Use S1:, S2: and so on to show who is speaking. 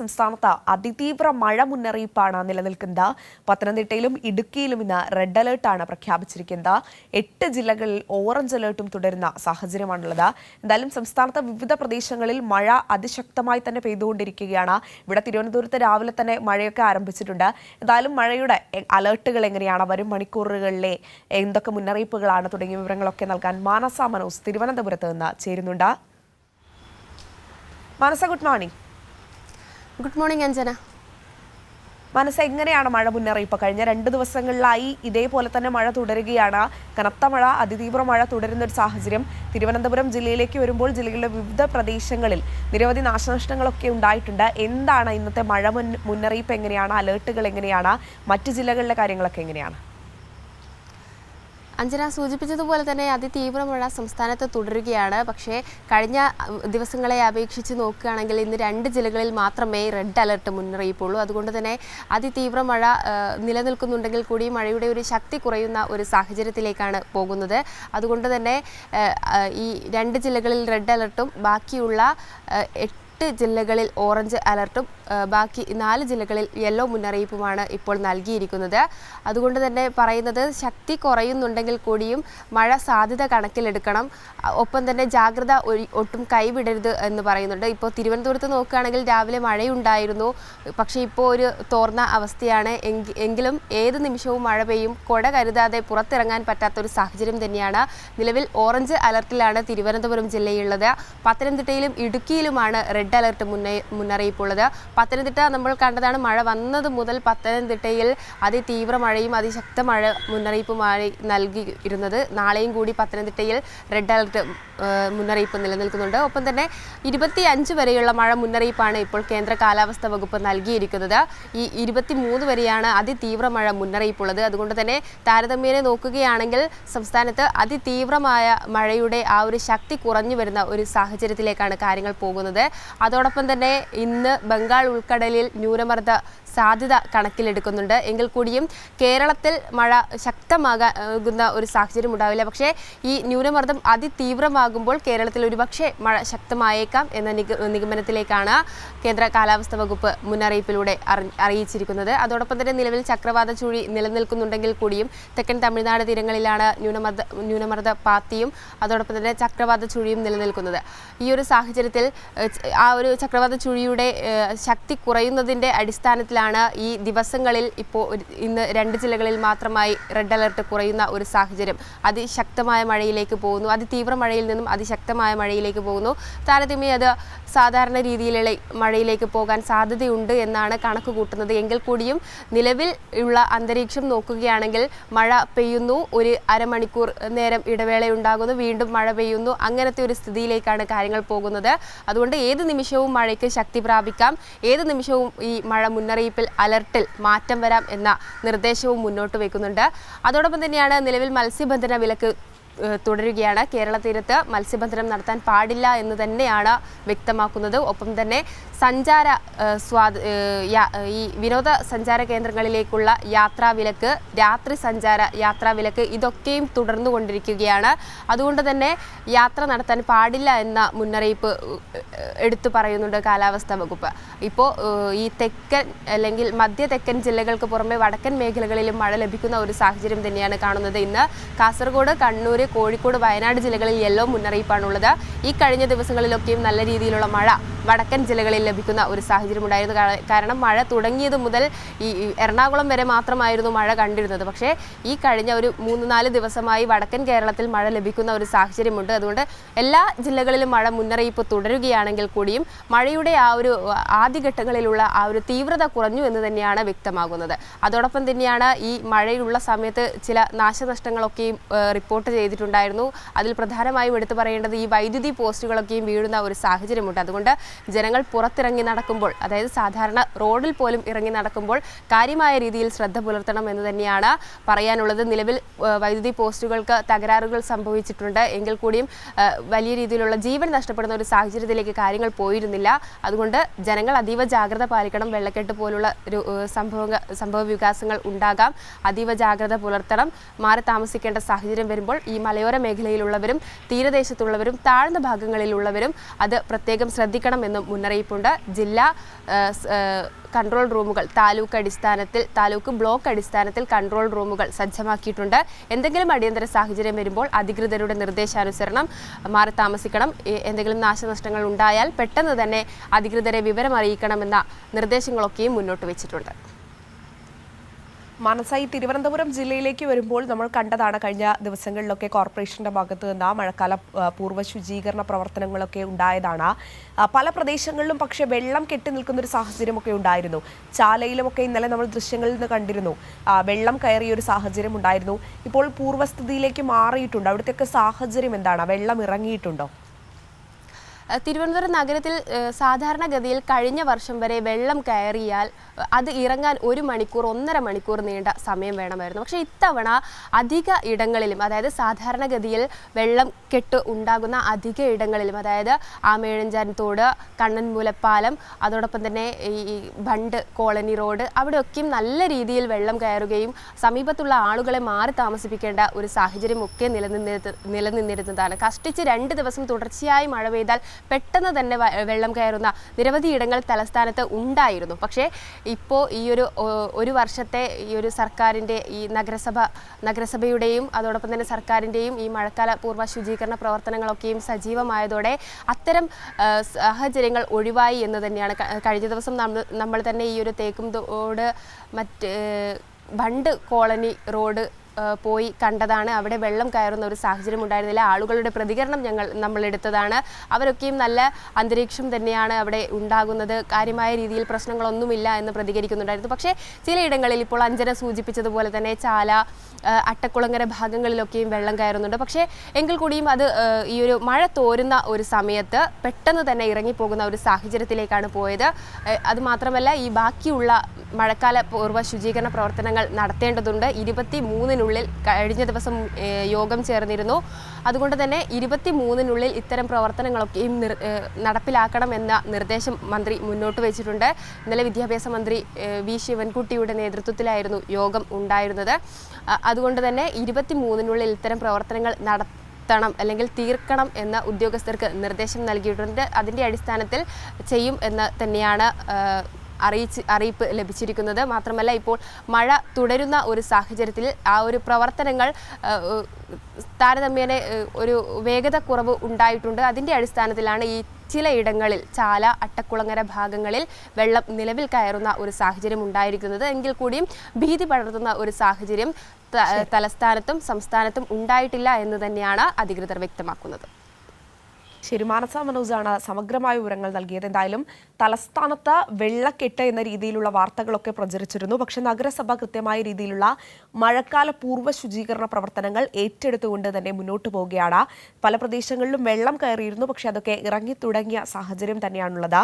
S1: സംസ്ഥാനത്ത് അതിതീവ്ര മഴ മുന്നറിയിപ്പാണ് നിലനിൽക്കുന്നത്. പത്തനംതിട്ടയിലും ഇടുക്കിയിലും ഇന്ന് റെഡ് അലേർട്ടാണ് പ്രഖ്യാപിച്ചിരിക്കുന്നത്. എട്ട് ജില്ലകളിൽ ഓറഞ്ച് അലേർട്ടും തുടരുന്ന സാഹചര്യമാണുള്ളത്. എന്തായാലും സംസ്ഥാനത്തെ വിവിധ പ്രദേശങ്ങളിൽ മഴ അതിശക്തമായി തന്നെ പെയ്തുകൊണ്ടിരിക്കുകയാണ്. ഇവിടെ തിരുവനന്തപുരത്ത് രാവിലെ തന്നെ മഴയൊക്കെ ആരംഭിച്ചിട്ടുണ്ട്. എന്തായാലും മഴയുടെ അലേർട്ടുകൾ എങ്ങനെയാണ്? വരും മണിക്കൂറുകളിലെ എന്തൊക്കെ മുന്നറിയിപ്പുകളാണ്? തുടങ്ങിയ വിവരങ്ങളൊക്കെ നൽകാൻ മാനസ മനോസ് തിരുവനന്തപുരത്ത് നിന്ന് ചേരുന്നുണ്ട്. Manasa good morning
S2: good morning Anjana
S1: മനസ്സ് എങ്ങനെയാണ് മഴ മുന്നറിയിപ്പ്? കഴിഞ്ഞ രണ്ട് ദിവസങ്ങളിലായി ഇതേപോലെ തന്നെ മഴ തുടരുകയാണ്. കനത്ത മഴ അതിതീവ്ര മഴ തുടരുന്ന ഒരു സാഹചര്യം തിരുവനന്തപുരം ജില്ലയിലേക്ക് വരുമ്പോൾ ജില്ലയിലെ വിവിധ പ്രദേശങ്ങളിൽ നിരവധി നാശനഷ്ടങ്ങളൊക്കെ ഉണ്ടായിട്ടുണ്ട്. എന്താണ് ഇന്നത്തെ മഴ മുന്നറിയിപ്പ് എങ്ങനെയാണ്? അലേർട്ടുകൾ എങ്ങനെയാണ്? മറ്റ് ജില്ലകളിലെ കാര്യങ്ങളൊക്കെ എങ്ങനെയാണ്?
S2: അഞ്ജന സൂചിപ്പിച്ചതുപോലെ തന്നെ അതിതീവ്ര മഴ സംസ്ഥാനത്ത് തുടരുകയാണ്. പക്ഷേ കഴിഞ്ഞ ദിവസങ്ങളെ അപേക്ഷിച്ച് നോക്കുകയാണെങ്കിൽ ഇന്ന് രണ്ട് ജില്ലകളിൽ മാത്രമേ റെഡ് അലർട്ട് മുന്നറിയിപ്പുള്ളൂ. അതുകൊണ്ട് തന്നെ അതിതീവ്ര മഴ നിലനിൽക്കുന്നുണ്ടെങ്കിൽ കൂടി മഴയുടെ ഒരു ശക്തി കുറയുന്ന ഒരു സാഹചര്യത്തിലേക്കാണ് പോകുന്നത്. അതുകൊണ്ട് തന്നെ ഈ രണ്ട് ജില്ലകളിൽ റെഡ് അലർട്ടും ബാക്കിയുള്ള എട്ട് ജില്ലകളിൽ ഓറഞ്ച് അലർട്ടും ബാക്കി നാല് ജില്ലകളിൽ യെല്ലോ മുന്നറിയിപ്പുമാണ് ഇപ്പോൾ നൽകിയിരിക്കുന്നത്. അതുകൊണ്ട് തന്നെ പറയുന്നത് ശക്തി കുറയുന്നുണ്ടെങ്കിൽ കൂടിയും മഴ സാധ്യത കണക്കിലെടുക്കണം. ഒപ്പം തന്നെ ജാഗ്രത ഒട്ടും കൈവിടരുത് എന്ന് പറയുന്നുണ്ട്. ഇപ്പോൾ തിരുവനന്തപുരത്ത് നോക്കുകയാണെങ്കിൽ രാവിലെ മഴയുണ്ടായിരുന്നു. പക്ഷേ ഇപ്പോൾ ഒരു തോർന്ന അവസ്ഥയാണ്. എങ്കിലും ഏത് നിമിഷവും മഴ പെയ്യും. കൊട കരുതാതെ പുറത്തിറങ്ങാൻ പറ്റാത്തൊരു സാഹചര്യം തന്നെയാണ്. നിലവിൽ ഓറഞ്ച് അലർട്ടിലാണ് തിരുവനന്തപുരം ജില്ലയുള്ളത് പത്തനംതിട്ടയിലും ഇടുക്കിയിലുമാണ് റെഡ് അലർട്ട് മുന്നേ മുന്നറിയിപ്പുള്ളത്. പത്തനംതിട്ട നമ്മൾ കണ്ടതാണ് മഴ വന്നത് മുതൽ പത്തനംതിട്ടയിൽ അതിതീവ്ര മഴയും അതിശക്ത മഴ മുന്നറിയിപ്പുമായി നൽകിയിരുന്നത്. നാളെയും കൂടി പത്തനംതിട്ടയിൽ റെഡ് അലർട്ട് മുന്നറിയിപ്പ് നിലനിൽക്കുന്നുണ്ട്. ഒപ്പം തന്നെ ഇരുപത്തി അഞ്ച് വരെയുള്ള മഴ മുന്നറിയിപ്പാണ് ഇപ്പോൾ കേന്ദ്ര കാലാവസ്ഥാ വകുപ്പ് നൽകിയിരിക്കുന്നത്. ഈ ഇരുപത്തി മൂന്ന് വരെയാണ് അതിതീവ്ര മഴ മുന്നറിയിപ്പുള്ളത്. അതുകൊണ്ട് തന്നെ താരതമ്യേന നോക്കുകയാണെങ്കിൽ സംസ്ഥാനത്ത് അതിതീവ്രമായ മഴയുടെ ആ ഒരു ശക്തി കുറഞ്ഞു വരുന്ന ഒരു സാഹചര്യത്തിലേക്കാണ് കാര്യങ്ങൾ പോകുന്നത്. അതോടൊപ്പം തന്നെ ഇന്ന് ബംഗാൾ ഉൾക്കടലിൽ ന്യൂനമർദ്ദ സാധ്യത കണക്കിലെടുക്കുന്നുണ്ട്. എങ്കിൽ കൂടിയും കേരളത്തിൽ മഴ ശക്തമാകുന്ന ഒരു സാഹചര്യം ഉണ്ടാവില്ല. പക്ഷേ ഈ ന്യൂനമർദ്ദം അതിതീവ്രമാകുമ്പോൾ കേരളത്തിൽ ഒരുപക്ഷെ മഴ ശക്തമായേക്കാം എന്ന നിഗമനത്തിലേക്കാണ് കേന്ദ്ര കാലാവസ്ഥാ വകുപ്പ് മുന്നറിയിപ്പിലൂടെ അറിയിച്ചിരിക്കുന്നത്. അതോടൊപ്പം തന്നെ നിലവിൽ ചക്രവാത ചുഴി നിലനിൽക്കുന്നുണ്ടെങ്കിൽ കൂടിയും തെക്കൻ തമിഴ്നാട് തീരങ്ങളിലാണ് ന്യൂനമർദ്ദ ന്യൂനമർദ്ദ പാത്തിയും അതോടൊപ്പം തന്നെ ചക്രവാത ചുഴിയും നിലനിൽക്കുന്നത്. ഈ ഒരു സാഹചര്യത്തിൽ ആ ഒരു ചക്രവാത ചുഴിയുടെ ശക്തി കുറയുന്നതിന്റെ അടിസ്ഥാനത്തിലാണ് ഈ ദിവസങ്ങളിൽ ഇപ്പോൾ ഇന്ന് രണ്ട് ജില്ലകളിൽ മാത്രമായി റെഡ് അലർട്ട് കുറയുന്ന ഒരു സാഹചര്യം. അതിശക്തമായ മഴയിലേക്ക് പോകുന്നു. അതിതീവ്ര മഴയിൽ നിന്നും അതിശക്തമായ മഴയിലേക്ക് പോകുന്നു. താരതമ്യം അത് സാധാരണ രീതിയിലുള്ള മഴയിലേക്ക് പോകാൻ സാധ്യതയുണ്ട് എന്നാണ് കണക്ക് കൂട്ടുന്നത്. എങ്കിൽ കൂടിയും നിലവിൽ ഉള്ള അന്തരീക്ഷം നോക്കുകയാണെങ്കിൽ മഴ പെയ്യുന്നു. ഒരു അരമണിക്കൂർ നേരം ഇടവേള ഇടവേളയുണ്ടാകുന്നു വീണ്ടും മഴ പെയ്യുന്നു. അങ്ങനത്തെ ഒരു സ്ഥിതിയിലേക്കാണ് കാര്യങ്ങൾ പോകുന്നത്. അതുകൊണ്ട് ഏത് നിമിഷവും മഴയ്ക്ക് ശക്തി പ്രാപിക്കാം. ഏത് നിമിഷവും ഈ മഴ മുന്നറിയിപ്പിൽ അലർട്ടിൽ മാറ്റം വരാം എന്ന നിർദ്ദേശവും മുന്നോട്ട് വയ്ക്കുന്നുണ്ട്. അതോടൊപ്പം തന്നെയാണ് നിലവിൽ മത്സ്യബന്ധന വിലക്ക് തുടരുകയാണ്. കേരള തീരത്ത് മത്സ്യബന്ധനം നടത്താൻ പാടില്ല എന്ന് തന്നെയാണ് വ്യക്തമാക്കുന്നത്. ഒപ്പം തന്നെ സഞ്ചാര യാ- ഈ വിനോദ സഞ്ചാര കേന്ദ്രങ്ങളിലേക്കുള്ള യാത്രാ വിലക്ക് രാത്രി സഞ്ചാര യാത്രാ വിലക്ക് ഇതൊക്കെയും തുടർന്നു കൊണ്ടിരിക്കുകയാണ്. അതുകൊണ്ട് തന്നെ യാത്ര നടത്താൻ പാടില്ല എന്ന മുന്നറിയിപ്പ് എടുത്തു പറയുന്നുണ്ട് കാലാവസ്ഥാ വകുപ്പ്. ഇപ്പോൾ ഈ തെക്കൻ അല്ലെങ്കിൽ മധ്യ തെക്കൻ ജില്ലകൾക്ക് പുറമെ വടക്കൻ മേഖലകളിലും മഴ ലഭിക്കുന്ന ഒരു സാഹചര്യം തന്നെയാണ് കാണുന്നത്. ഇന്ന് കാസർഗോഡ് കണ്ണൂർ കോഴിക്കോട് വയനാട് ജില്ലകളിൽ യെല്ലോ മുന്നറിയിപ്പാണുള്ളത്. ഈ കഴിഞ്ഞ ദിവസങ്ങളിലൊക്കെയും നല്ല രീതിയിലുള്ള മഴ വടക്കൻ ജില്ലകളിൽ ലഭിക്കുന്ന ഒരു സാഹചര്യം ഉണ്ടായിരുന്നു. കാരണം മഴ തുടങ്ങിയത് മുതൽ ഈ എറണാകുളം വരെ മാത്രമായിരുന്നു മഴ കണ്ടിരുന്നത്. പക്ഷേ ഈ കഴിഞ്ഞ ഒരു മൂന്ന് നാല് ദിവസമായി വടക്കൻ കേരളത്തിൽ മഴ ലഭിക്കുന്ന ഒരു സാഹചര്യമുണ്ട്. അതുകൊണ്ട് എല്ലാ ജില്ലകളിലും മഴ മുന്നറിയിപ്പ് തുടരുകയാണെങ്കിൽ കൂടിയും മഴയുടെ ആ ഒരു ആദ്യഘട്ടങ്ങളിലുള്ള ആ ഒരു തീവ്രത കുറഞ്ഞു എന്ന് തന്നെയാണ് വ്യക്തമാകുന്നത്. അതോടൊപ്പം തന്നെയാണ് ഈ മഴയുള്ള സമയത്ത് ചില നാശനഷ്ടങ്ങളൊക്കെയും റിപ്പോർട്ട് ചെയ്തിട്ടുണ്ടായിരുന്നു. അതിൽ പ്രധാനമായും എടുത്തു പറയേണ്ടത് ഈ വൈദ്യുതി പോസ്റ്റുകളൊക്കെയും വീഴുന്ന ഒരു സാഹചര്യമുണ്ട്. അതുകൊണ്ട് ജനങ്ങൾ പുറത്തിറങ്ങി നടക്കുമ്പോൾ അതായത് സാധാരണ റോഡിൽ പോലും ഇറങ്ങി നടക്കുമ്പോൾ കാര്യമായ രീതിയിൽ ശ്രദ്ധ പുലർത്തണം എന്ന് തന്നെയാണ് പറയാനുള്ളത്. നിലവിൽ വൈദ്യുതി പോസ്റ്റുകൾക്ക് തകരാറുകൾ സംഭവിച്ചിട്ടുണ്ട്. എങ്കിൽ കൂടിയും വലിയ രീതിയിലുള്ള ജീവൻ നഷ്ടപ്പെടുന്ന ഒരു സാഹചര്യത്തിലേക്ക് കാര്യങ്ങൾ പോയിരുന്നില്ല. അതുകൊണ്ട് ജനങ്ങൾ അതീവ ജാഗ്രത പാലിക്കണം. വെള്ളക്കെട്ട് പോലുള്ള ഒരു സംഭവ വികാസങ്ങൾ ഉണ്ടാകാം. അതീവ ജാഗ്രത പുലർത്തണം. മാറി താമസിക്കേണ്ട സാഹചര്യം വരുമ്പോൾ ഈ മലയോര മേഖലയിലുള്ളവരും തീരദേശത്തുള്ളവരും താഴ്ന്ന ഭാഗങ്ങളിലുള്ളവരും അത് പ്രത്യേകം ശ്രദ്ധിക്കണമെന്നും മുന്നറിയിപ്പുണ്ട്. ജില്ലാ കൺട്രോൾ റൂമുകൾ താലൂക്ക് അടിസ്ഥാനത്തിൽ താലൂക്ക് ബ്ലോക്ക് അടിസ്ഥാനത്തിൽ കൺട്രോൾ റൂമുകൾ സജ്ജമാക്കിയിട്ടുണ്ട്. എന്തെങ്കിലും അടിയന്തര സാഹചര്യം വരുമ്പോൾ അധികൃതരുടെ നിർദ്ദേശാനുസരണം മാറി താമസിക്കണം. എന്തെങ്കിലും നാശനഷ്ടങ്ങൾ ഉണ്ടായാൽ പെട്ടെന്ന് തന്നെ അധികൃതരെ വിവരം അറിയിക്കണമെന്ന നിർദ്ദേശങ്ങളൊക്കെയും മുന്നോട്ട് വെച്ചിട്ടുണ്ട്.
S1: മാനസ ഈ തിരുവനന്തപുരം ജില്ലയിലേക്ക് വരുമ്പോൾ നമ്മൾ കണ്ടതാണ് കഴിഞ്ഞ ദിവസങ്ങളിലൊക്കെ കോർപ്പറേഷന്റെ ഭാഗത്ത് നിന്ന് മഴക്കാല പൂർവ ശുചീകരണ പ്രവർത്തനങ്ങളൊക്കെ ഉണ്ടായതാണ്. പല പ്രദേശങ്ങളിലും പക്ഷേ വെള്ളം കെട്ടി നിൽക്കുന്ന ഒരു സാഹചര്യമൊക്കെ ഉണ്ടായിരുന്നു. ചാലയിലുമൊക്കെ ഇന്നലെ നമ്മൾ ദൃശ്യങ്ങളിൽ നിന്ന് കണ്ടിരുന്നു. വെള്ളം കയറിയ ഒരു സാഹചര്യം ഉണ്ടായിരുന്നു. ഇപ്പോൾ പൂർവസ്ഥിതിയിലേക്ക് മാറിയിട്ടുണ്ട്. അവിടുത്തെയൊക്കെ സാഹചര്യം എന്താണ്? വെള്ളം ഇറങ്ങിയിട്ടുണ്ടോ?
S2: തിരുവനന്തപുരം നഗരത്തിൽ സാധാരണഗതിയിൽ കഴിഞ്ഞ വർഷം വരെ വെള്ളം കയറിയാൽ അത് ഇറങ്ങാൻ ഒരു മണിക്കൂർ ഒന്നര മണിക്കൂർ നീണ്ട സമയം വേണമായിരുന്നു. പക്ഷേ ഇത്തവണ അധിക ഇടങ്ങളിലും അതായത് സാധാരണഗതിയിൽ വെള്ളം കെട്ട് ഉണ്ടാകുന്ന അധിക ഇടങ്ങളിലും അതായത് ആമേഴഞ്ചാൻ തോട് കണ്ണൻമൂലപ്പാലം അതോടൊപ്പം തന്നെ ഈ ബണ്ട് കോളനി റോഡ് അവിടെയൊക്കെയും നല്ല രീതിയിൽ വെള്ളം കയറുകയും സമീപത്തുള്ള ആളുകളെ മാറി താമസിപ്പിക്കേണ്ട ഒരു സാഹചര്യമൊക്കെ നിലനിന്നിരുന്ന നിലനിന്നിരുന്നതാണ്. കഷ്ടിച്ച് രണ്ട് ദിവസം തുടർച്ചയായി മഴ പെയ്താൽ പെട്ടെന്ന് തന്നെ വെള്ളം കയറുന്ന നിരവധി ഇടങ്ങൾ തലസ്ഥാനത്ത് ഉണ്ടായിരുന്നു. പക്ഷേ ഇപ്പോൾ ഈ ഒരു ഒരു വർഷത്തെ ഈ ഒരു സർക്കാരിന്റെ ഈ നഗരസഭ നഗരസഭയുടെയും അതോടൊപ്പം തന്നെ സർക്കാരിന്റെയും ഈ മഴക്കാല പൂർവ ശുചീകരണ പ്രവർത്തനങ്ങളൊക്കെയും സജീവമായതോടെ അത്തരം സാഹചര്യങ്ങൾ ഒഴിവായി എന്ന് തന്നെയാണ് കഴിഞ്ഞ ദിവസം നമ്മൾ നമ്മൾ തന്നെ ഈ ഒരു തേക്കും തോട് മറ്റ് ബണ്ട് കോളനി റോഡ് പോയി കണ്ടതാണ്. അവിടെ വെള്ളം കയറുന്ന ഒരു സാഹചര്യം ഉണ്ടായിരുന്നില്ല. ആളുകളുടെ പ്രതികരണം ഞങ്ങൾ നമ്മൾ എടുത്തതാണ് അവരൊക്കെയും നല്ല അന്തരീക്ഷം തന്നെയാണ് അവിടെ ഉണ്ടാകുന്നത്. കാര്യമായ രീതിയിൽ പ്രശ്നങ്ങളൊന്നുമില്ല എന്ന് പ്രതികരിക്കുന്നുണ്ടായിരുന്നു. പക്ഷേ ചിലയിടങ്ങളിൽ ഇപ്പോൾ അഞ്ജന സൂചിപ്പിച്ചതുപോലെ തന്നെ ചാല അട്ടക്കുളങ്ങര ഭാഗങ്ങളിലൊക്കെയും വെള്ളം കയറുന്നുണ്ട്. പക്ഷേ എങ്കിൽ കൂടിയും അത് ഈ ഒരു മഴ തോരുന്ന ഒരു സമയത്ത് പെട്ടെന്ന് തന്നെ ഇറങ്ങിപ്പോകുന്ന ഒരു സാഹചര്യത്തിലേക്കാണ് പോയത്. അതുമാത്രമല്ല ഈ ബാക്കിയുള്ള മഴക്കാല പൂർവ ശുചീകരണ പ്രവർത്തനങ്ങൾ നടത്തേണ്ടതുണ്ട്. ഇരുപത്തി മൂന്നിനുള്ളിൽ കഴിഞ്ഞ ദിവസം യോഗം ചേർന്നിരുന്നു. അതുകൊണ്ട് തന്നെ ഇരുപത്തി മൂന്നിനുള്ളിൽ ഇത്തരം പ്രവർത്തനങ്ങളൊക്കെയും നടപ്പിലാക്കണമെന്ന നിർദ്ദേശം മന്ത്രി മുന്നോട്ട് വെച്ചിട്ടുണ്ട്. ഇന്നലെ വിദ്യാഭ്യാസ മന്ത്രി വി ശിവൻകുട്ടിയുടെ നേതൃത്വത്തിലായിരുന്നു യോഗം ഉണ്ടായിരുന്നത്. അതുകൊണ്ട് തന്നെ ഇരുപത്തി മൂന്നിനുള്ളിൽ ഇത്തരം പ്രവർത്തനങ്ങൾ നടത്തണം അല്ലെങ്കിൽ തീർക്കണം എന്ന ഉദ്യോഗസ്ഥർക്ക് നിർദ്ദേശം നൽകിയിട്ടുണ്ട്. അതിന്റെ അടിസ്ഥാനത്തിൽ ചെയ്യും എന്ന് തന്നെയാണ് അറിയിച്ച് അറിയിപ്പ് ലഭിച്ചിരിക്കുന്നത്. മാത്രമല്ല ഇപ്പോൾ മഴ തുടരുന്ന ഒരു സാഹചര്യത്തിൽ ആ ഒരു പ്രവർത്തനങ്ങൾ താരതമ്യേന ഒരു വേഗത കുറവ് ഉണ്ടായിട്ടുണ്ട്. അതിന്റെ അടിസ്ഥാനത്തിലാണ് ഈ ചിലയിടങ്ങളിൽ ചാല അട്ടക്കുളങ്ങര ഭാഗങ്ങളിൽ വെള്ളം നിലവിൽ കയറുന്ന ഒരു സാഹചര്യം ഉണ്ടായിരിക്കുന്നത്. എങ്കിൽ കൂടിയും ഭീതി പടർത്തുന്ന ഒരു സാഹചര്യം തലസ്ഥാനത്തും സംസ്ഥാനത്തും ഉണ്ടായിട്ടില്ല എന്ന് തന്നെയാണ് അധികൃതർ വ്യക്തമാക്കുന്നത്.
S1: ശരി മാനസ മനോജാണ് സമഗ്രമായ വിവരങ്ങൾ നൽകിയത്. എന്തായാലും തലസ്ഥാനത്ത് വെള്ളക്കെട്ട് എന്ന രീതിയിലുള്ള വാർത്തകളൊക്കെ പ്രചരിച്ചിരുന്നു. പക്ഷെ നഗരസഭ കൃത്യമായ രീതിയിലുള്ള മഴക്കാല പൂർവ ശുചീകരണ പ്രവർത്തനങ്ങൾ ഏറ്റെടുത്തുകൊണ്ട് തന്നെ മുന്നോട്ട് പോവുകയാണ്. പല പ്രദേശങ്ങളിലും വെള്ളം കയറിയിരുന്നു പക്ഷെ അതൊക്കെ ഇറങ്ങി തുടങ്ങിയ സാഹചര്യം തന്നെയാണുള്ളത്.